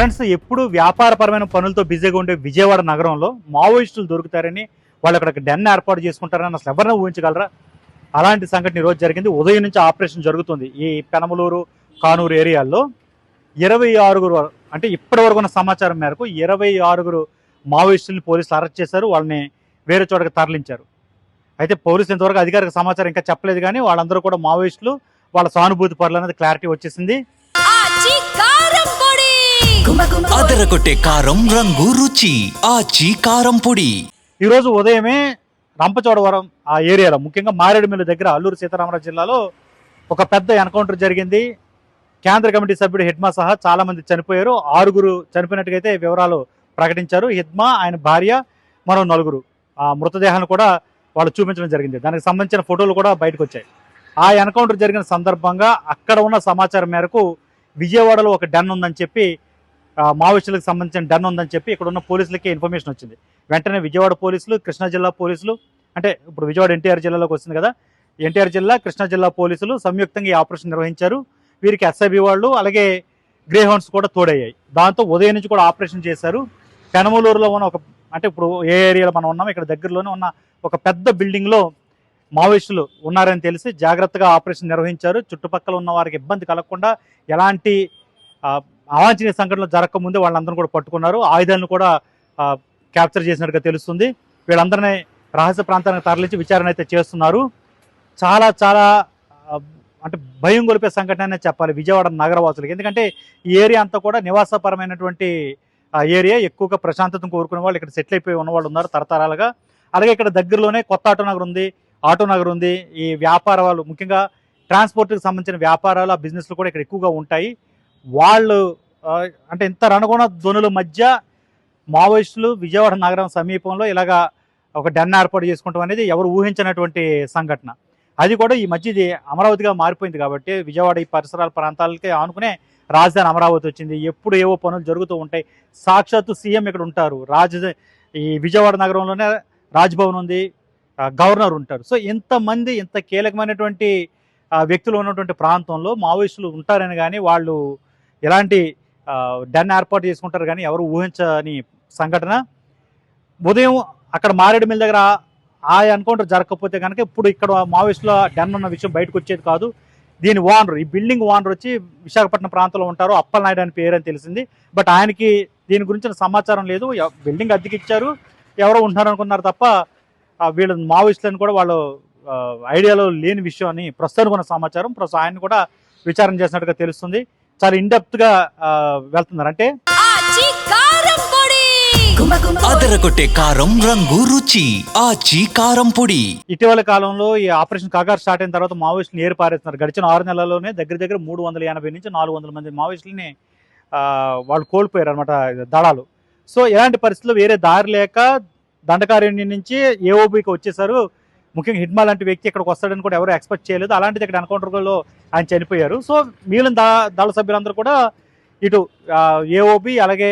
Friends ఎప్పుడు వ్యాపారపరమైన పనులతో బిజీగా ఉండే విజయవాడ నగరంలో మావోయిస్టులు దొరుకుతారని వాళ్ళు అక్కడ డెన్ ఏర్పాటు చేసుకుంటారని అసలు ఎవరైనా ఊహించగలరా? అలాంటి సంఘటన ఈరోజు జరిగింది. ఉదయం నుంచి ఆపరేషన్ జరుగుతుంది. ఈ పెనమలూరు కానూరు ఏరియాల్లో ఇరవై ఆరుగురు అంటే ఇప్పటి వరకు ఉన్న సమాచారం మేరకు ఇరవై ఆరుగురు మావోయిస్టులను పోలీసులు అరెస్ట్ చేశారు. వాళ్ళని వేరే చోటకి తరలించారు. అయితే పోలీసులు ఇంతవరకు అధికారిక సమాచారం ఇంకా చెప్పలేదు కానీ వాళ్ళందరూ కూడా మావోయిస్టులు వాళ్ళ సానుభూతి పరులు అనేది క్లారిటీ వచ్చేసింది. అదరగొట్టే కారం రంగు రుచి ఆచి కారం పొడి. ఈరోజు ఉదయమే రంపచోడవరం ఆ ఏరియాలో ముఖ్యంగా మారేడుమిల్లి దగ్గర అల్లూరు సీతారామరాజు జిల్లాలో ఒక పెద్ద ఎన్కౌంటర్ జరిగింది. కేంద్ర కమిటీ సభ్యుడు హిడ్మా సహా చాలా మంది చనిపోయారు. ఆరుగురు చనిపోయినట్టుగైతే వివరాలు ప్రకటించారు. హిడ్మా ఆయన భార్య మరో నలుగురు. ఆ మృతదేహాన్ని కూడా వాళ్ళు చూపించడం జరిగింది. దానికి సంబంధించిన ఫోటోలు కూడా బయటకు వచ్చాయి ఆ ఎన్కౌంటర్ జరిగిన సందర్భంగా అక్కడ ఉన్న సమాచారం మేరకు విజయవాడలో ఒక డన్ ఉందని చెప్పి ఆ, మావోయిస్టులకు సంబంధించిన డన్ ఉందని చెప్పి ఇక్కడ ఉన్న పోలీసులకి ఇన్ఫర్మేషన్ వచ్చింది. వెంటనే విజయవాడ పోలీసులు కృష్ణా జిల్లా పోలీసులు అంటే ఇప్పుడు విజయవాడ ఎన్టీఆర్ జిల్లాలోకి వస్తుంది కదా ఎన్టీఆర్ జిల్లా కృష్ణా జిల్లా పోలీసులు సంయుక్తంగా ఈ ఆపరేషన్ నిర్వహించారు. వీరికి ఎస్ఐబి వాళ్ళు అలాగే గ్రేహౌండ్స్ కూడా తోడయ్యాయి. దాంతో ఉదయం నుంచి కూడా ఆపరేషన్ చేశారు. పెనమలూరులో ఉన్న ఒక అంటే ఇప్పుడు ఏ ఏరియాలో మనం ఉన్నాం ఇక్కడ దగ్గరలోనే ఉన్న ఒక పెద్ద బిల్డింగ్లో మావోయిస్టులు ఉన్నారని తెలిసి జాగ్రత్తగా ఆపరేషన్ నిర్వహించారు. చుట్టుపక్కల ఉన్న వారికి ఇబ్బంది కలగకుండా ఎలాంటి అవాంఛనీయ సంఘటనలు జరగకముందే వాళ్ళందరూ కూడా పట్టుకున్నారు. ఆయుధాలను కూడా క్యాప్చర్ చేసినట్టుగా తెలుస్తుంది. వీళ్ళందరినీ రహస్య ప్రాంతానికి తరలించి విచారణ అయితే చేస్తున్నారు. చాలా చాలా అంటే భయం గొలిపే సంఘటన చెప్పాలి విజయవాడ నగరవాసులకి. ఎందుకంటే ఈ ఏరియా అంతా కూడా నివాసపరమైనటువంటి ఏరియా. ఎక్కువగా ప్రశాంతతను కోరుకునే వాళ్ళు ఇక్కడ సెటిల్ అయిపోయి ఉన్న వాళ్ళు ఉన్నారు తరతరాలుగా. అలాగే ఇక్కడ దగ్గరలోనే కొత్త ఆటో నగర్ ఉంది ఆటో నగర్ ఉంది. ఈ వ్యాపార వాళ్ళు ముఖ్యంగా ట్రాన్స్పోర్ట్కి సంబంధించిన వ్యాపారాలు ఆ బిజినెస్లు కూడా ఇక్కడ ఎక్కువగా ఉంటాయి. వాళ్ళు అంటే ఇంత రణగుణ ధ్వనుల మధ్య మావోయిస్టులు విజయవాడ నగరం సమీపంలో ఇలాగా ఒక డెన్ ఏర్పాటు చేసుకోవటం అనేది ఎవరు ఊహించినటువంటి సంఘటన. అది కూడా ఈ మధ్య ఇది అమరావతిగా మారిపోయింది కాబట్టి విజయవాడ ఈ పరిసరాల ప్రాంతాలకే ఆనుకునే రాజధాని అమరావతి వచ్చింది. ఎప్పుడు ఏవో పనులు జరుగుతూ ఉంటాయి. సాక్షాత్తు సీఎం ఇక్కడ ఉంటారు. రాజధాని ఈ విజయవాడ నగరంలోనే రాజ్భవన్ ఉంది. గవర్నర్ ఉంటారు. సో ఇంతమంది ఇంత కీలకమైనటువంటి వ్యక్తులు ఉన్నటువంటి ప్రాంతంలో మావోయిస్టులు ఉంటారని కానీ వాళ్ళు ఎలాంటి డన్ ఏర్పాటు చేసుకుంటారు కానీ ఎవరు ఊహించని సంఘటన. ఉదయం అక్కడ మారేడుమిల్ దగ్గర ఆ ఎన్కౌంటర్ జరగకపోతే కనుక ఇప్పుడు ఇక్కడ మావోయిస్టుల డన్ ఉన్న విషయం బయటకు వచ్చేది కాదు. దీని ఓనర్ ఈ బిల్డింగ్ ఓనర్ వచ్చి విశాఖపట్నం ప్రాంతంలో ఉంటారు. అప్పలనాయుడు అని పేరు అని తెలిసింది. బట్ ఆయనకి దీని గురించిన సమాచారం లేదు. బిల్డింగ్ అద్దెకి ఇచ్చారు ఎవరో ఉంటున్నారు అనుకున్నారు తప్ప వీళ్ళ వీళ్ళు మావోయిస్టులను కూడా వాళ్ళు ఐడియాలో లేని విషయం అని ప్రస్తుతానికి ఉన్న సమాచారం. ప్రస్తుతం ఆయన కూడా విచారణ చేసినట్టుగా తెలుస్తుంది. చాలా ఇండెప్త్గా వెళ్తున్నారు. అంటే కారం పొడి! అదరగొట్టే కారం రంగు రుచి. ఆచి కారం పొడి. ఇటీవల కాలంలో ఈ ఆపరేషన్ కాగార్ స్టార్ట్ అయిన తర్వాత మావోయిస్టులు ఏరు పారేస్తున్నారు గడిచిన ఆరు నెలల్లోనే దగ్గర దగ్గర మూడు వందల ఎనభై నుంచి నాలుగు వందల మంది మావోయిస్టులని ఆ, వాళ్ళు కోల్పోయారు అనమాట దళాలు. సో ఇలాంటి పరిస్థితుల్లో వేరే దారి లేక దండకారణ్యం నుంచి ఏఓబికి వచ్చేసారు. ముఖ్యంగా హిడ్మా లాంటి వ్యక్తి ఇక్కడికి వస్తాడని కూడా ఎవరు ఎక్స్పెక్ట్ చేయలేదు. అలాంటిది ఇక్కడ ఎన్కౌంటర్లో ఆయన చనిపోయారు. సో మిగిలిన దా దళ సభ్యులందరూ కూడా ఇటు ఏఓబి అలాగే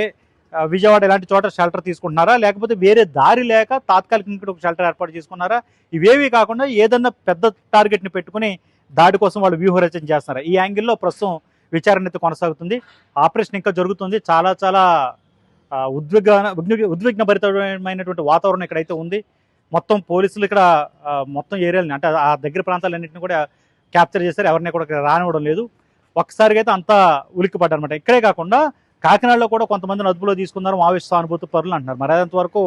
విజయవాడ ఇలాంటి చోట షెల్టర్ తీసుకుంటున్నారా? లేకపోతే వేరే దారి లేక తాత్కాలికంగా ఇక్కడ ఒక షెల్టర్ ఏర్పాటు చేసుకున్నారా? ఇవేవి కాకుండా ఏదన్నా పెద్ద టార్గెట్ని పెట్టుకుని దాడి కోసం వాళ్ళు వ్యూహరచన చేస్తున్నారా? ఈ యాంగిల్లో ప్రస్తుతం విచారణ అయితే కొనసాగుతుంది. ఆపరేషన్ ఇంకా జరుగుతుంది. చాలా చాలా ఉద్విగ్న ఉద్విగ్న భరితమైనటువంటి వాతావరణం ఇక్కడైతే ఉంది. మొత్తం పోలీసులు ఇక్కడ మొత్తం ఏరియాలని అంటే ఆ దగ్గర ప్రాంతాలన్నింటినీ కూడా క్యాప్చర్ చేశారు. ఎవరిని కూడా ఇక్కడ రానివ్వడం లేదు. ఒక్కసారిగా అయితే అంతా ఉలిక్కిపడ్డారు ఇక్కడే కాకుండా కాకినాడలో కూడా కొంతమందిని అదుపులో తీసుకున్నారు. మావేశ సానుభూతి పరులు అంటున్నారు. మరి అదంతవరకు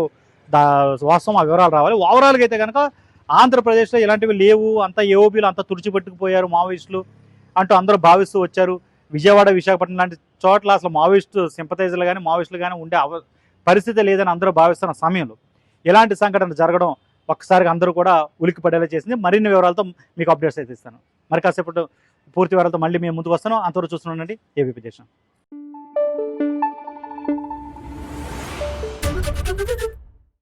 దా వాస్తవం ఆ వివరాలు రావాలి. ఓవరాల్గా అయితే కనుక ఆంధ్రప్రదేశ్లో ఇలాంటివి లేవు. అంతా ఏఓబీలు అంతా తుడిచిపెట్టుకుపోయారు మావోయిస్టులు అంటూ అందరూ భావిస్తూ వచ్చారు. విజయవాడ విశాఖపట్నం లాంటి చోట్ల అసలు మావోయిస్టు సింపతైజర్లు కానీ మావోయిస్టులు కానీ ఉండే పరిస్థితి లేదని అందరూ భావిస్తున్న సమయంలో ఇలాంటి సంఘటన జరగడం ఒక్కసారిగా అందరూ కూడా ఉలిక్కి పడేలా చేసింది. మరిన్ని వివరాలతో మీకు అప్డేట్స్ అయితే ఇస్తాను. మరి కాసేపటి పూర్తి వివరాలతో మళ్ళీ మేము ముందుకు వస్తాను అంతవరకు చూస్తున్నానండి ఏబీపీ దేశం